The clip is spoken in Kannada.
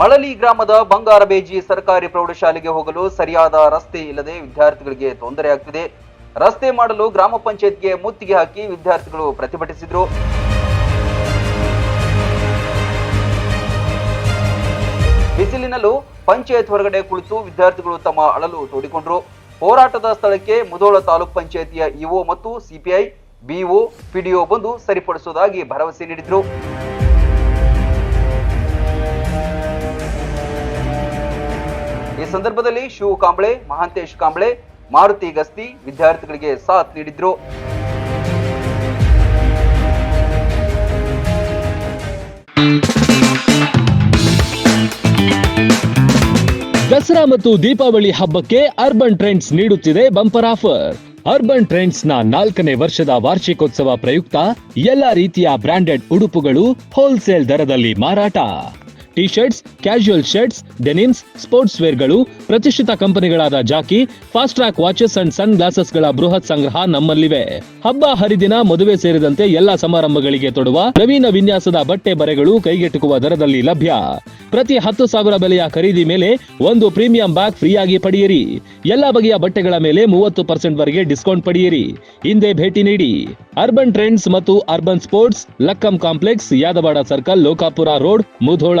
ಮಳಲಿ ಗ್ರಾಮದ ಬಂಗಾರಬೇಜಿ ಸರ್ಕಾರಿ ಪ್ರೌಢಶಾಲೆಗೆ ಹೋಗಲು ಸರಿಯಾದ ರಸ್ತೆ ಇಲ್ಲದೆ ವಿದ್ಯಾರ್ಥಿಗಳಿಗೆ ತೊಂದರೆಯಾಗ್ತಿದೆ ರಸ್ತೆ ಮಾಡಲು ಗ್ರಾಮ ಪಂಚಾಯತ್ಗೆ ಮುತ್ತಿಗೆ ಹಾಕಿ ವಿದ್ಯಾರ್ಥಿಗಳು ಪ್ರತಿಭಟಿಸಿದರು. ಬಿಸಿಲಿನಲ್ಲೂ ಪಂಚಾಯತ್ ಹೊರಗಡೆ ಕುಳಿತು ವಿದ್ಯಾರ್ಥಿಗಳು ತಮ್ಮ ಅಳಲು ತೋಡಿಕೊಂಡರು. ಹೋರಾಟದ ಸ್ಥಳಕ್ಕೆ ಮುಧೋಳ ತಾಲೂಕ್ ಪಂಚಾಯತಿಯ ಇಒ ಮತ್ತು ಸಿಪಿಐ, ಬಿಒ, ಪಿಡಿಒ ಬಂದು ಸರಿಪಡಿಸುವುದಾಗಿ ಭರವಸೆ ನೀಡಿದ್ರು. ಸಂದರ್ಭದಲ್ಲಿ ಶಿವು ಕಾಂಬಳೆ, ಮಹಾಂತೇಶ್ ಕಾಂಬ್ಳೆ, ಮಾರುತಿ ಗಸ್ತಿ ವಿದ್ಯಾರ್ಥಿಗಳಿಗೆ ಸಾಥ್ ನೀಡಿದ್ರು. ದಸರಾ ಮತ್ತು ದೀಪಾವಳಿ ಹಬ್ಬಕ್ಕೆ ಅರ್ಬನ್ ಟ್ರೆಂಡ್ಸ್ ನೀಡುತ್ತಿದೆ ಬಂಪರ್ ಆಫರ್. ಅರ್ಬನ್ ಟ್ರೆಂಡ್ಸ್ನ ನಾಲ್ಕನೇ ವರ್ಷದ ವಾರ್ಷಿಕೋತ್ಸವ ಪ್ರಯುಕ್ತ ಎಲ್ಲಾ ರೀತಿಯ ಬ್ರಾಂಡೆಡ್ ಉಡುಪುಗಳು ಹೋಲ್ಸೇಲ್ ದರದಲ್ಲಿ ಮಾರಾಟ. T shirts casual shirts denims sports ವೇರ್ಗಳು ಪ್ರತಿಷ್ಠಿತ ಕಂಪನಿಗಳಾದ Jockey Fastrack watches and sun ಗ್ಲಾಸಸ್ಗಳ ಬೃಹತ್ ಸಂಗ್ರಹ ನಮ್ಮಲ್ಲಿವೆ. ಹಬ್ಬ, ಹರಿದಿನ, ಮದುವೆ ಸೇರಿದಂತೆ ಎಲ್ಲಾ ಸಮಾರಂಭಗಳಿಗೆ ತೊಡುವ ನವೀನ ವಿನ್ಯಾಸದ ಬಟ್ಟೆ ಬರೆಗಳು ಕೈಗೆಟುಕುವ ದರದಲ್ಲಿ ಲಭ್ಯ. ಪ್ರತಿ ಹತ್ತು ಸಾವಿರ ಬೆಲೆಯ ಖರೀದಿ ಮೇಲೆ ಒಂದು ಪ್ರೀಮಿಯಂ ಬ್ಯಾಗ್ ಫ್ರೀಯಾಗಿ ಪಡೆಯಿರಿ. ಎಲ್ಲ ಬಗೆಯ ಬಟ್ಟೆಗಳ ಮೇಲೆ ಮೂವತ್ತು ಪರ್ಸೆಂಟ್ ವರೆಗೆ ಡಿಸ್ಕೌಂಟ್ ಪಡೆಯಿರಿ. ಹಿಂದೆ ಭೇಟಿ ನೀಡಿ. ಅರ್ಬನ್ ಟ್ರೆಂಡ್ಸ್ ಮತ್ತು Urban Sports Lakkam complex, Yadawad circle, Lokapur road, Mudhol.